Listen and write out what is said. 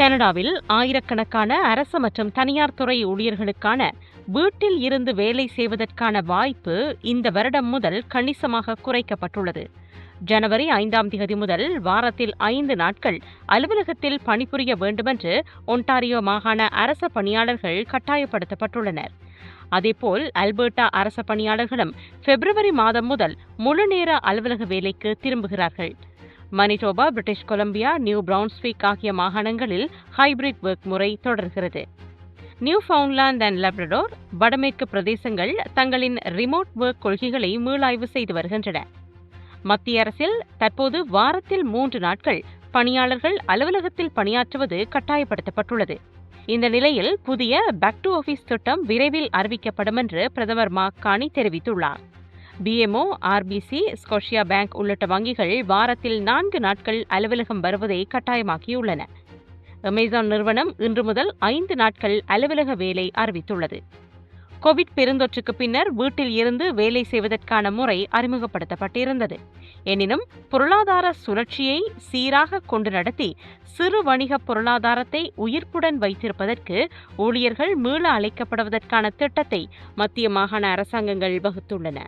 கனடாவில் ஆயிரக்கணக்கான அரசு மற்றும் தனியார் துறை ஊழியர்களுக்கான வீட்டில் இருந்து வேலை செய்வதற்கான வாய்ப்பு இந்த வருடம் முதல் கணிசமாக குறைக்கப்பட்டுள்ளது. ஜனவரி ஐந்தாம் தேதி முதல் வாரத்தில் ஐந்து நாட்கள் அலுவலகத்தில் பணிபுரிய வேண்டுமென்று ஒன்டாரியோ மாகாண அரச பணியாளர்கள் கட்டாயப்படுத்தப்பட்டுள்ளனர். அதேபோல் அல்பர்டா அரச பணியாளர்களும் பிப்ரவரி மாதம் முதல் முழுநேர அலுவலக வேலைக்கு திரும்புகிறார்கள். Manitoba British Columbia New Brunswick ஆகிய மாகாணங்களில் ஹைபிரிட் ஒர்க் முறை தொடர்கிறது. நியூ ஃபவுண்ட்லாந்து அண்ட் லெப்ரடோர் வடமேற்கு பிரதேசங்கள் தங்களின் ரிமோட் ஒர்க் கொள்கைகளை மீளாய்வு செய்து வருகின்றன. மத்திய அரசில் தற்போது வாரத்தில் மூன்று நாட்கள் பணியாளர்கள் அலுவலகத்தில் பணியாற்றுவது கட்டாயப்படுத்தப்பட்டுள்ளது. இந்த நிலையில் புதிய பேக் டு ஆபீஸ் திட்டம் விரைவில் அறிவிக்கப்படும் என்று பிரதமர் மாக்கானி தெரிவித்துள்ளார். பிஎம்ஓ ஆர்பிசி ஸ்கோஷியா பேங்க் உள்ளிட்ட வங்கிகள் வாரத்தில் நான்கு நாட்கள் அலுவலகம் வருவதை கட்டாயமாக்கியுள்ளன. அமேசான் நிறுவனம் இன்று முதல் ஐந்து நாட்கள் அலுவலக வேலை அறிவித்துள்ளது. கோவிட் பெருந்தொற்றுக்கு பின்னர் வீட்டில் இருந்து வேலை செய்வதற்கான முறை அறிமுகப்படுத்தப்பட்டிருந்தது. எனினும் பொருளாதார சுழற்சியை சீராக கொண்டு நடத்தி சிறு வணிக பொருளாதாரத்தை உயிர்ப்புடன் வைத்திருப்பதற்கு ஊழியர்கள் மீள அழைக்கப்படுவதற்கான திட்டத்தை மத்திய மாகாண அரசாங்கங்கள் வகுத்துள்ளன.